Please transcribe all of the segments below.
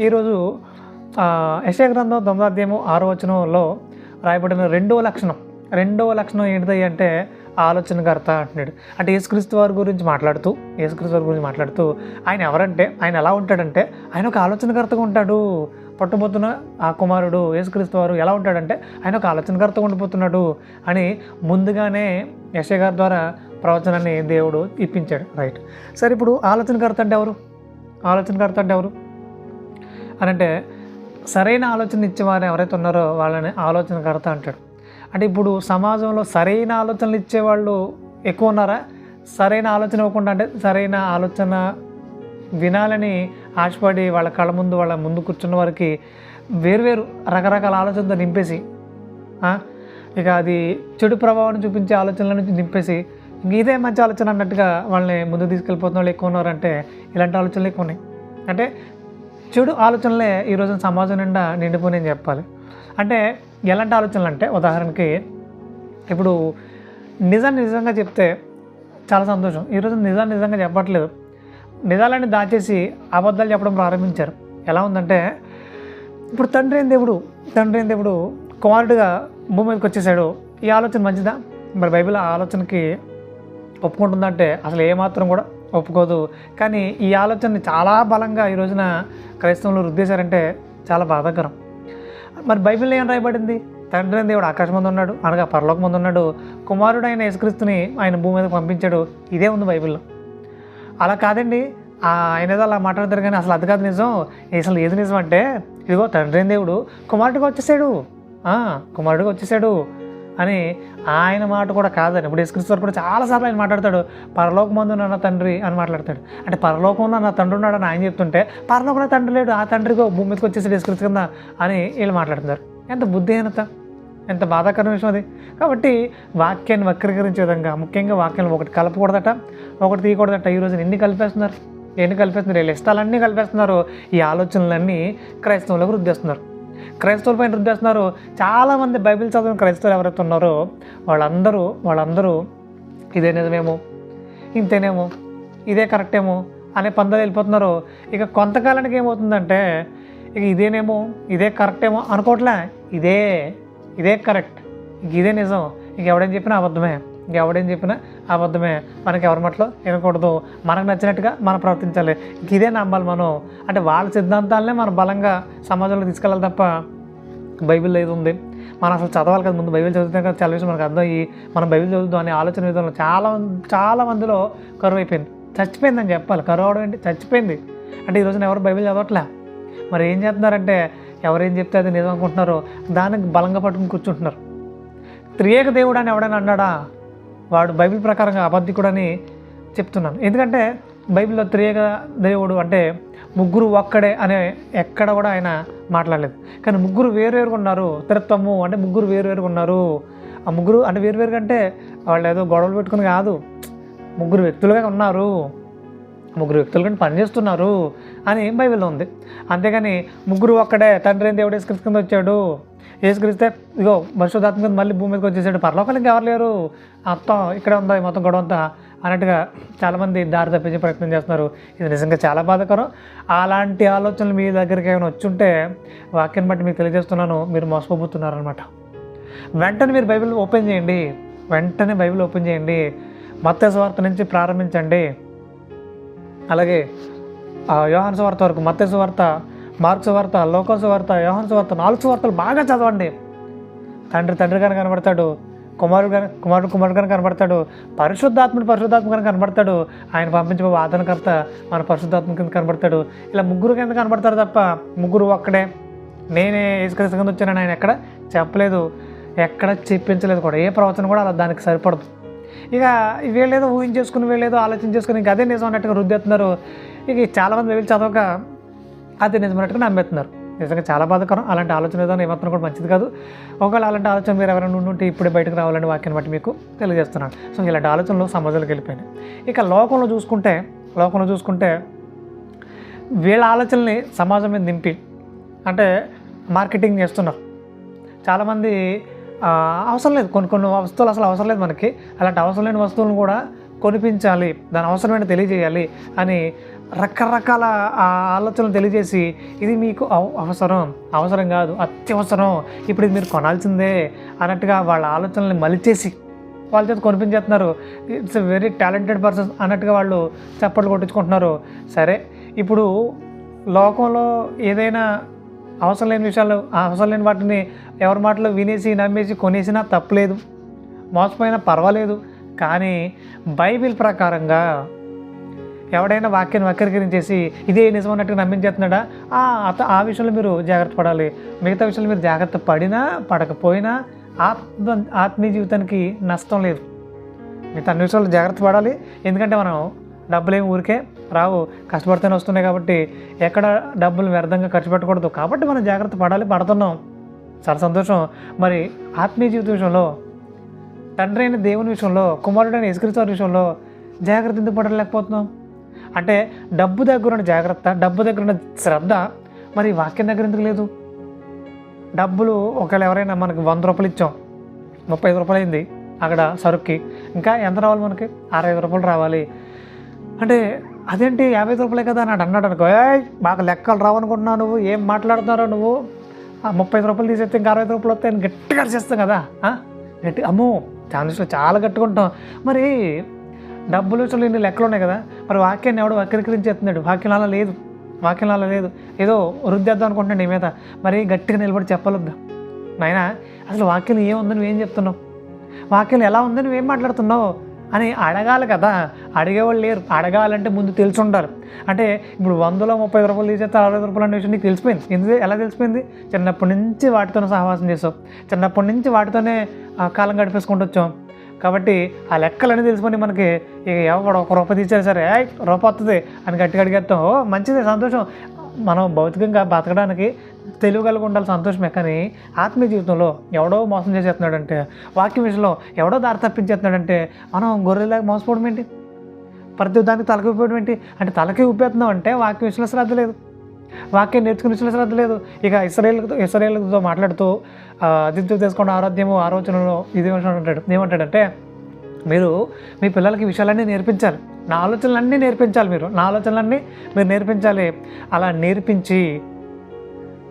ఈరోజు యశయ గ్రంథం తొమ్మిదో అధ్యాయము ఆరో వచనంలో రాయబడిన రెండవ లక్షణం. రెండవ లక్షణం ఏంటిది అంటే ఆలోచనకర్త అంటున్నాడు. అంటే యేసుక్రీస్తు వారి గురించి మాట్లాడుతూ యేసుక్రీస్తు వారి గురించి మాట్లాడుతూ ఆయన ఎవరంటే ఆయన ఎలా ఉంటాడంటే ఆయన ఒక ఆలోచనకర్తగా ఉంటాడు. పట్టుబోతున్న ఆ కుమారుడు యేసుక్రీస్తు వారు ఎలా ఉంటాడంటే ఆయన ఒక ఆలోచనకర్తగా ఉండిపోతున్నాడు అని ముందుగానే యశ గారి ద్వారా ప్రవచనాన్ని దేవుడు ఇప్పించాడు. రైట్. సరే ఇప్పుడు ఆలోచనకర్త అంటే ఎవరు? ఆలోచనకర్త అంటే ఎవరు? అని అంటే సరైన ఆలోచన ఇచ్చేవారు ఎవరైతే ఉన్నారో వాళ్ళని ఆలోచన కడతా అంటాడు. అంటే ఇప్పుడు సమాజంలో సరైన ఆలోచనలు ఇచ్చేవాళ్ళు ఎక్కువ ఉన్నారా? సరైన ఆలోచన ఇవ్వకుండా అంటే సరైన ఆలోచన వినాలని ఆశపడి వాళ్ళ కళ్ళ ముందు వాళ్ళ ముందు కూర్చున్న వారికి వేరువేరు రకరకాల ఆలోచనతో నింపేసి ఇక అది చెడు ప్రభావాన్ని చూపించే ఆలోచనల నుంచి నింపేసి ఇదే మంచి ఆలోచన అన్నట్టుగా వాళ్ళని ముందు తీసుకెళ్ళిపోతున్న వాళ్ళు ఎక్కువ ఉన్నారంటే ఇలాంటి ఆలోచనలు ఎక్కువ ఉన్నాయి. అంటే చెడు ఆలోచనలే ఈరోజు సమాజం నిండా నిండిపోయినాయని చెప్పాలి. అంటే ఎలాంటి ఆలోచనలు అంటే ఉదాహరణకి ఇప్పుడు నిజం నిజంగా చెప్తే చాలా సంతోషం. ఈరోజు నిజం నిజంగా చెప్పట్లేదు. నిజాలన్నీ దాచేసి అబద్ధాలు చెప్పడం ప్రారంభించారు. ఎలా ఉందంటే ఇప్పుడు తండ్రి అయిన దేవుడు తండ్రి అయిన దేవుడు కుమారుడిగా భూమి మీదకి వచ్చేసాడు. ఈ ఆలోచన మంచిదా? మరి బైబిల్ ఆ ఆలోచనకి ఒప్పుకుంటుందంటే అసలు ఏమాత్రం కూడా ఒప్పుకోదు. కానీ ఈ ఆలోచనని చాలా బలంగా ఈ రోజున క్రైస్తవులు రుద్దేశారంటే చాలా బాధాకరం. మరి బైబిల్లో ఏం రాయబడింది? తండ్రి దేవుడు ఆకాశం ముందు ఉన్నాడు అనగా పరలోక ముందు ఉన్నాడు కుమారుడు ఆయన యేసుక్రీస్తుని ఆయన భూమి మీదకి పంపించాడు. ఇదే ఉంది బైబిల్లో. అలా కాదండి. ఆయన ఏదో అలా మాట్లాడతారు కానీ అసలు అది కాదు నిజం. అసలు ఏది నిజం అంటే ఇదిగో తండ్రి దేవుడు కుమారుడికి వచ్చేసాడు. కుమారుడికి వచ్చేసాడు. అని ఆయన మాట కూడా కాదని ఇప్పుడు యేసుక్రీస్తు కూడా చాలాసార్లు ఆయన మాట్లాడతాడు. పరలోకమందు నా తండ్రి అని మాట్లాడతాడు. అంటే పరలోకంలో నా తండ్రి ఉన్నాడని ఆయన చెప్తుంటే పరలోకంలో తండ్రి లేడు ఆ తండ్రికో భూమి మీదకి వచ్చేసి యేసుక్రీస్తు కింద అని వీళ్ళు మాట్లాడుతున్నారు. ఎంత బుద్ధిహీనత ఎంత బాధాకరమైన విషయం అది. కాబట్టి వాక్యాన్ని వక్రీకరించే విధంగా ముఖ్యంగా వాక్యం ఒకటి కలపకూడదట ఒకటి తీయకూడదట. ఈ రోజున ఎన్ని కలిపేస్తున్నారు? ఎన్ని కలిపేస్తున్నారు? వీళ్ళ ఇష్టాలన్నీ కలిపేస్తున్నారు. ఈ ఆలోచనలన్నీ క్రైస్తవులకు రుద్దేస్తున్నారు. క్రైస్తవుల పైన రుద్దేస్తున్నారు. చాలామంది బైబిల్ చదివిన క్రైస్తవులు ఎవరైతే ఉన్నారో వాళ్ళందరూ వాళ్ళందరూ ఇదే నిజమేమో ఇంతేనేమో ఇదే కరెక్టేమో అనే పందాలు వెళ్ళిపోతున్నారు. ఇక కొంతకాలానికి ఏమవుతుందంటే ఇక ఇదేనేమో ఇదే కరెక్టేమో అనుకోవట్లే. ఇదే ఇదే కరెక్ట్. ఇంక ఇదే నిజం. ఇంక చెప్పినా అబద్ధమే. ఎవడేం చెప్పినా అబద్ధమే. మనకి ఎవరి మట్లో వినకూడదు. మనకు నచ్చినట్టుగా మనం ప్రవర్తించాలి. ఇంక ఇదే నమ్మాలి మనం. అంటే వాళ్ళ సిద్ధాంతాలనే మనం బలంగా సమాజంలో తీసుకెళ్ళాలి తప్ప బైబిల్ ఏది ఉంది? మనం అసలు చదవాలి కదా ముందు. బైబిల్ చదివితే కదా చాలా విషయం మనకు అర్థమయ్యి మనం బైబిల్ చదువుతాం అనే ఆలోచన విధానంలో చాలా చాలా మందిలో కరువు అయిపోయింది. చచ్చిపోయిందని చెప్పాలి. కరువు అవడం ఏంటి? చచ్చిపోయింది. అంటే ఈ రోజున ఎవరు బైబిల్ చదవట్లే? మరి ఏం చేస్తున్నారంటే ఎవరేం చెప్తే అది నిజం అనుకుంటున్నారో దానికి బలంగా పట్టుకుని కూర్చుంటున్నారు. త్రియేక దేవుడు అని ఎవడైనా అన్నాడా? వాడు బైబిల్ ప్రకారంగా అబద్ధికుడని చెప్తున్నాను. ఎందుకంటే బైబిల్లో త్రియేక దేవుడు అంటే ముగ్గురు ఒక్కడే అనే ఎక్కడ కూడా ఆయన మాట్లాడలేదు. కానీ ముగ్గురు వేరువేరుగా ఉన్నారు. త్రిత్వము అంటే ముగ్గురు వేరువేరుగా ఉన్నారు. ఆ ముగ్గురు అంటే వేరువేరుగా అంటే వాళ్ళు ఏదో గొడవలు పెట్టుకుని కాదు. ముగ్గురు వ్యక్తులుగా ఉన్నారు. ముగ్గురు వ్యక్తులు కానీ పనిచేస్తున్నారు అని బైబిల్లో ఉంది. అంతేగాని ముగ్గురు ఒక్కడే తండ్రి దేవుడు యేసుక్రీస్తు కింద వచ్చాడు. ఏసుక్రీస్తే ఇగో పరిశుద్ధాత్మక మళ్ళీ భూమి మీదకి వచ్చేసాడు. పరలోకానికి ఎవరు లేరు? మొత్తం ఇక్కడే ఉందా మొత్తం గొడవ అంతా అన్నట్టుగా చాలామంది దారి తప్పించే ప్రయత్నం చేస్తున్నారు. ఇది నిజంగా చాలా బాధకరం. అలాంటి ఆలోచనలు మీ దగ్గరికి ఏమైనా వచ్చుంటే వాక్యాన్ని బట్టి మీకు తెలియజేస్తున్నాను. మీరు మోసపోబోతున్నారనమాట వెంటనే మీరు బైబిల్ ఓపెన్ చేయండి. వెంటనే బైబిల్ ఓపెన్ చేయండి. మత్త వార్త నుంచి ప్రారంభించండి. అలాగే ఆ యోహాన్ సువార్త వరకు మత్స్య వార్త మార్క్స్ వార్త లోక వార్త యోహన్స్ వార్త నాలుగు సువార్తలు బాగా చదవండి. తండ్రి తండ్రి తండ్రిగానే కనబడతాడు కుమారుడు గాని కుమారుడు కుమారుడు కుమారుడుగానే కనబడతాడు పరిశుద్ధాత్ముడు పరిశుద్ధాత్మగానే కనబడతాడు ఆయన పంపించిన వాదనకర్త మన పరిశుద్ధాత్మ కింద కనబడతాడు. ఇలా ముగ్గురు కింద కనబడతారు తప్ప ముగ్గురు ఒక్కడే. నేనే యేసుక్రీస్తు కింద వచ్చానని ఆయన ఎక్కడ చెప్పలేదు ఎక్కడ చెప్పించలేదు కూడా. ఏ ప్రవచనం కూడా అలా దానికి సరిపడదు. ఇక వీళ్ళేదో ఊహించేసుకుని వీళ్ళేదో ఆలోచన చేసుకుని ఇంక అదే నిజం అన్నట్టుగా రుద్దేస్తున్నారు ఇక చాలామంది వెళ్ళి చదవక అది నిజమైనట్టుగా నమ్మేస్తున్నారు. నిజంగా చాలా బాధకరం. అలాంటి ఆలోచన విధానం ఏమాత్రం కూడా మంచిది కాదు. ఒకవేళ అలాంటి ఆలోచన మీరు ఎవరైనా ఉంటే ఇప్పుడే బయటకు రావాలని వాక్యాన్ని బట్టి మీకు తెలియజేస్తున్నాను. సో ఇలాంటి ఆలోచనలు సమాజంలోకి వెళ్ళిపోయినాయి. ఇక లోకంలో చూసుకుంటే లోకంలో చూసుకుంటే వీళ్ళ ఆలోచనల్ని సమాజం మీద నింపి అంటే మార్కెటింగ్ చేస్తున్నారు. చాలామంది అవసరం లేదు. కొన్ని కొన్ని వస్తువులు అసలు అవసరం లేదు మనకి. అలాంటి అవసరం లేని వస్తువులను కూడా కొనిపించాలి. దాని అవసరమైన తెలియజేయాలి అని రకరకాల ఆలోచనలు తెలియజేసి ఇది మీకు అవసరం అవసరం కాదు అత్యవసరం. ఇప్పుడు ఇది మీరు కొనాల్సిందే అన్నట్టుగా వాళ్ళ ఆలోచనల్ని మలిచేసి వాళ్ళ చేత కొనిపించేస్తున్నారు. It's a very talented person అన్నట్టుగా వాళ్ళు చప్పట్లు కొట్టించుకుంటున్నారు. సరే ఇప్పుడు లోకంలో ఏదైనా అవసరం లేని విషయాలు అవసరం లేని వాటిని ఎవరి మాటలు వినేసి నమ్మేసి కొనేసినా తప్పలేదు. మోసపోయినా పర్వాలేదు. కానీ బైబిల్ ప్రకారంగా ఎవడైనా వాక్యాన్ని వక్రీకరించేసి ఇదే నిజం అన్నట్టుగా నమ్మించేస్తున్నాడా? ఆ అత ఆ విషయంలో మీరు జాగ్రత్త పడాలి. మిగతా విషయంలో మీరు జాగ్రత్త పడినా పడకపోయినా ఆత్మ ఆత్మీయ జీవితానికి నష్టం లేదు. మిగతా అన్ని విషయంలో జాగ్రత్త పడాలి. ఎందుకంటే మనం డబ్బులు ఏమి ఊరికే రావు. కష్టపడితేనే వస్తున్నాయి కాబట్టి ఎక్కడ డబ్బులు వ్యర్థంగా ఖర్చు పెట్టకూడదు. కాబట్టి మనం జాగ్రత్త పడాలి పడుతున్నాం. చాలా సంతోషం. మరి ఆత్మీయ జీవిత విషయంలో తండ్రి అయిన దేవుని విషయంలో కుమారుడైన యేసుక్రీస్తు విషయంలో జాగ్రత్త ఎందుకు పడలేకపోతున్నాం? అంటే డబ్బు దగ్గర ఉన్న జాగ్రత్త డబ్బు దగ్గర ఉన్న శ్రద్ధ మరి వాక్యం దగ్గర ఎందుకు లేదు? డబ్బులు ఒకవేళ ఎవరైనా మనకి వంద రూపాయలు ఇచ్చాం ముప్పై ఐదు రూపాయలు అయింది అక్కడ సరుక్కి ఇంకా ఎంత రావాలి మనకి? అరవై ఐదు రూపాయలు రావాలి. అంటే అదేంటి యాభై ఐదు రూపాయలే కదా అని అన్నాడు అనుకో మాకు లెక్కలు రావనుకుంటున్నావు నువ్వు ఏం మాట్లాడుతున్నారో నువ్వు? ముప్పై ఐదు రూపాయలు తీసేస్తే ఇంకా అరవై ఐదు రూపాయలు వస్తాయని గట్టిగా చేస్తాం కదా గట్టి అమ్మో ఛాన్సెస్లో చాలా గట్టుకుంటాం మరి డబ్బులు విషయంలో ఇన్ని లెక్కలు ఉన్నాయి కదా. మరి వాక్యాన్ని ఎవడో వక్రీకరించేస్తున్నాడు. వాక్యం అలా లేదు. వాక్యం అలా లేదు. ఏదో రుద్దేద్దాం అనుకుంటున్నాడు నీ మీద. మరి గట్టిగా నిలబడి చెప్పాలొద్దా. నాయన అసలు వాక్యం ఏముందని నువ్వేం చెప్తున్నావు? వాక్యం ఎలా ఉందని నువ్వేం మాట్లాడుతున్నావు? అని అడగాలి కదా. అడిగేవాళ్ళు లేరు. అడగాలంటే ముందు తెలిసి ఉండాలి. అంటే ఇప్పుడు వందలో ముప్పై ఐదు రూపాయలు తీసేస్తే అరవై ఐదు రూపాయలు అనే విషయం నీకు తెలిసిపోయింది. ఎందుకు? ఎలా తెలిసిపోయింది? చిన్నప్పటి నుంచి వాటితోనే సహవాసం చేసావు. చిన్నప్పటి నుంచి వాటితోనే ఆ, కాలం గడిపేసుకుంటూ వచ్చాం కాబట్టి ఆ లెక్కలన్నీ తెలుసుకొని మనకి ఇక ఎవడు ఒక రూపాయి తీసారు సరే రూపాయి వస్తుంది అని గట్టిగా అడిగేస్తాం. ఓ మంచిదే సంతోషం. మనం భౌతికంగా బతకడానికి తెలివి కలిగి ఉండాలి సంతోషమే కానీ ఆత్మీయ జీవితంలో ఎవడో మోసం చేసేస్తున్నాడంటే వాక్యం విషయంలో ఎవడో దారి తప్పించేస్తున్నాడంటే మనం గొర్రెలాగా మోసపోవడం ఏంటి? ప్రతి దానికి తలకి ఊపేయడం ఏంటి? అంటే తలకి ఊపేస్తున్నాం అంటే వాక్యం విషయంలో శ్రద్ధ లేదు. వాక్యం నేర్చుకుని శ్రద్ధ లేదు. ఇక ఇస్రాయేల్తో ఇస్రాయేల్తో మాట్లాడుతూ అతిథి తీసుకున్న ఆరోగ్యము ఆలోచనలో ఇది అంటాడు ఏమంటాడంటే మీరు మీ పిల్లలకి విషయాలన్నీ నేర్పించాలి. నా ఆలోచనలన్నీ నేర్పించాలి మీరు. నా ఆలోచనలన్నీ మీరు నేర్పించాలి. అలా నేర్పించి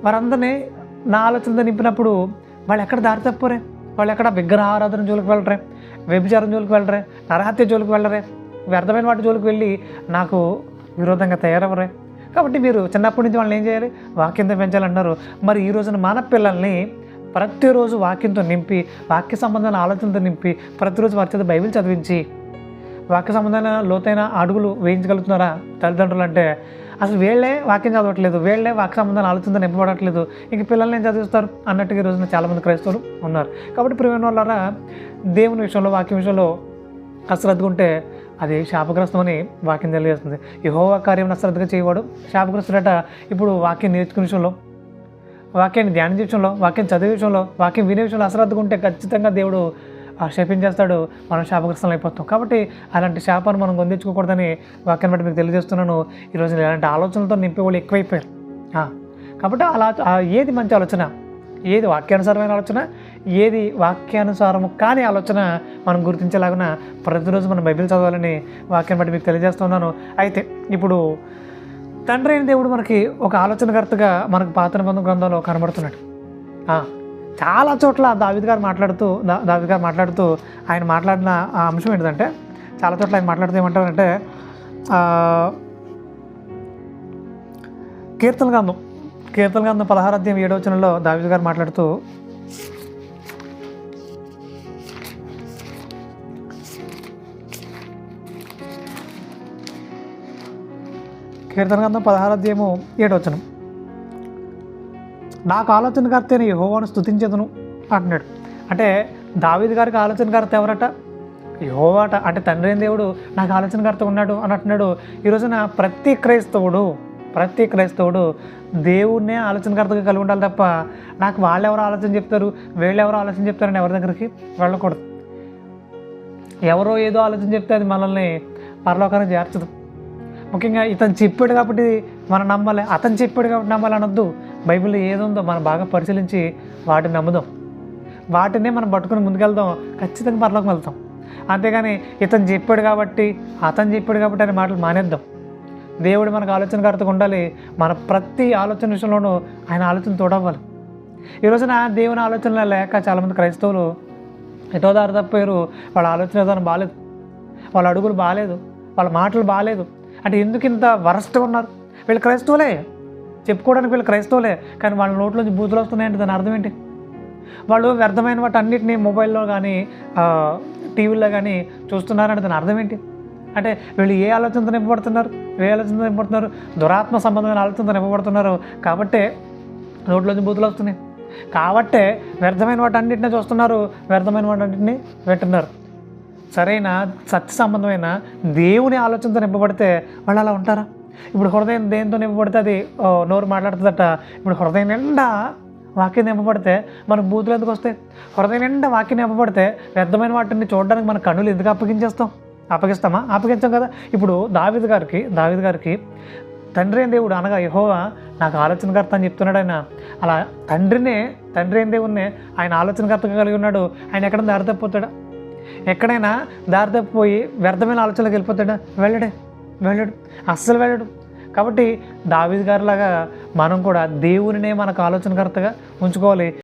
వారందరినీ నా ఆలోచనతో నింపినప్పుడు వాళ్ళు ఎక్కడ దారి తప్పురే వాళ్ళు ఎక్కడ విగ్రహ ఆరాధన జోలికి వెళ్ళరే వ్యభిచారం జోలికి వెళ్ళరే నరహత్య జోలికి వెళ్ళరే వ్యర్థమైన వాటి జోలికి వెళ్ళి నాకు విరోధంగా తయారవ్వరే కాబట్టి మీరు చిన్నప్పటి నుంచి వాళ్ళని ఏం చేయాలి? వాక్యంతో పెంచాలన్నారు. మరి ఈ రోజున మన పిల్లల్ని ప్రతిరోజు వాక్యంతో నింపి వాక్య సంబంధమైన ఆలోచనతో నింపి ప్రతిరోజు వారి చేత బైబిల్ చదివించి వాక్య సంబంధమైన లోతైన అడుగులు వేయించగలుగుతున్నారా? తల్లిదండ్రులు అంటే అసలు వీళ్ళే వాక్యం చదవట్లేదు వీళ్ళే వాక్య సంబంధాలు ఆలోచనతో నింపబడట్లేదు. ఇంక పిల్లల్ని ఏం చదివిస్తారు? అన్నట్టుగా ఈ రోజున చాలామంది క్రైస్తవులు ఉన్నారు. కాబట్టి ప్రియమైన వాళ్ళారా దేవుని విషయంలో వాక్యం విషయంలో అశ్రద్ధగా ఉంటే అది శాపగ్రస్తమని వాక్యం తెలియజేస్తుంది. యహోవా కార్యం అశ్రద్ధగా చేయవాడు శాపగ్రస్తుడట. ఇప్పుడు వాక్యం నేర్చుకునే విషయంలో వాక్యాన్ని ధ్యానం విషయంలో వాక్యం చదివే విషయంలో వాక్యం వినే విషయంలో అశ్రద్ధగా ఉంటే ఖచ్చితంగా దేవుడు ఆ శపించేస్తాడు. మనం శాపగ్రస్తం అయిపోతాం. కాబట్టి అలాంటి శాపాన్ని మనం పొందించుకోకూడదని వాక్యాన్ని బట్టి మీకు తెలియజేస్తున్నాను. ఈరోజు ఇలాంటి ఆలోచనలతో నింపే వాళ్ళు ఎక్కువైపోయారు. కాబట్టి అలా ఏది మంచి ఆలోచన? ఏది వాక్యానుసారమైన ఆలోచన ఏది వాక్యానుసారము కాని ఆలోచన మనం గుర్తించేలాగున ప్రతిరోజు మనం బైబిల్ చదవాలని వాక్యాన్ని బట్టి మీకు తెలియజేస్తున్నాను అయితే ఇప్పుడు తండ్రి అయిన దేవుడు మనకి ఒక ఆలోచనకర్తగా మనకు పాత బంధు గ్రంథంలో కనబడుతున్నాడు. చాలా చోట్ల దావిద్ గారు మాట్లాడుతూ దా దావిద్ గారు మాట్లాడుతూ ఆయన మాట్లాడిన ఆ అంశం ఏంటంటే చాలా చోట్ల ఆయన మాట్లాడుతూ ఏమంటారంటే కీర్తన గ్రంథం కీర్తన గ్రంథం పదహారు అధ్యాయం ఏడవ వచనంలో దావిద్ గారు మాట్లాడుతూ కీర్తన గ్రంథం పదహారు అధ్యాయము వచనం. నాకు ఆలోచనకర్త నేను యహోవాను స్థుతించదును అంటున్నాడు. అంటే దావీద్ గారికి ఆలోచనకర్త ఎవరట? యహోవాట. అంటే తండ్రి దేవుడు నాకు ఆలోచనకర్త ఉన్నాడు అని అంటున్నాడు. ఈ రోజున ప్రతి క్రైస్తవుడు ప్రతి క్రైస్తవుడు దేవుణ్ణే ఆలోచనకర్తగా కలిగి ఉండాలి తప్ప నాకు వాళ్ళు ఎవరు ఆలోచన చెప్తారు వీళ్ళు ఎవరు ఆలోచన చెప్తారని ఎవరి దగ్గరికి వెళ్ళకూడదు. ఎవరో ఏదో ఆలోచన చెప్తే అది మనల్ని పరలోకానికి చేర్చదు. ముఖ్యంగా ఇతను చెప్పాడు కాబట్టి మనం నమ్మాలి. అతను చెప్పాడు కాబట్టి నమ్మాలి అనొద్దు బైబిల్లో ఏదుందో మనం బాగా పరిశీలించి వాటిని నమ్ముదాం. వాటినే మనం పట్టుకుని ముందుకెళ్దాం. ఖచ్చితంగా పరలోకం వెళ్తాం. అంతేగాని ఇతను చెప్పాడు కాబట్టి అతను చెప్పాడు కాబట్టి అనే మాటలు మానేద్దాం. దేవుడు మనకు ఆలోచనకర్తగా ఉండాలి. మన ప్రతి ఆలోచన విషయంలోనూ ఆయన ఆలోచన తోడవ్వాలి. ఈ రోజున దేవుని ఆలోచనలు లేక చాలామంది క్రైస్తవులు ఎటో దారి తప్పారు. వాళ్ళ ఆలోచన విధానం బాగాలేదు వాళ్ళ అడుగులు బాగాలేదు వాళ్ళ మాటలు బాగాలేదు అంటే ఎందుకు ఇంత వరస్ట్గా ఉన్నారు? వీళ్ళు క్రైస్తవులే. చెప్పుకోవడానికి వీళ్ళు క్రైస్తవులే. కానీ వాళ్ళ నోట్లోంచి బూతులు వస్తున్నాయంటే దాని అర్థం ఏంటి? వాళ్ళు వ్యర్థమైన వాటి అన్నిటినీ మొబైల్లో కానీ టీవీలో కానీ చూస్తున్నారంటే దాని అర్థం ఏంటి? అంటే వీళ్ళు ఏ ఆలోచనతో నింపబడుతున్నారు? ఏ ఆలోచనతో నింపబడుతున్నారు? దురాత్మ సంబంధమైన ఆలోచనతో నింపబడుతున్నారు. కాబట్టే నోట్లోంచి బూతులు వస్తున్నాయి. కాబట్టే వ్యర్థమైన వాటి అన్నింటినీ చూస్తున్నారు. వ్యర్థమైన వాటి అన్నింటినీ వింటున్నారు. సరైన సత్య సంబంధమైన దేవుని ఆలోచనతో నింపబడితే వాళ్ళు అలా ఉంటారా? ఇప్పుడు హృదయం దేంతో నింపబడితే అది ఓ, నోరు మాట్లాడుతుందట. ఇప్పుడు హృదయం నిండా వాక్యం నింపబడితే మనకు బూతులు ఎందుకు వస్తాయి? హృదయం నిండా వాక్యం నింపబడితే వ్యర్థమైన వాటిని చూడడానికి మన కన్నులు ఎందుకు అప్పగించేస్తాం? అప్పగిస్తామా? అప్పగించాం కదా. ఇప్పుడు దావిద్ గారికి దావిద్ గారికి తండ్రి అయిన దేవుడు? అనగా యహోవా నాకు ఆలోచనకర్త అని చెప్తున్నాడు ఆయన. అలా తండ్రినే తండ్రి అయిన దేవుడినే ఆయన ఆలోచనకర్తగా కలిగి ఉన్నాడు. ఆయన ఎక్కడ దారి తప్పిపోతాడా? ఎక్కడైనా దారి తప్పిపోయి వ్యర్థమైన ఆలోచనలకు వెళ్ళిపోతాడా? వెళ్ళడే వెళ్ళడు అస్సలు వెళ్ళడు. కాబట్టి దావిద్ గారిలాగా మనం కూడా దేవునినే మనకు ఆలోచనకర్తగా ఉంచుకోవాలి.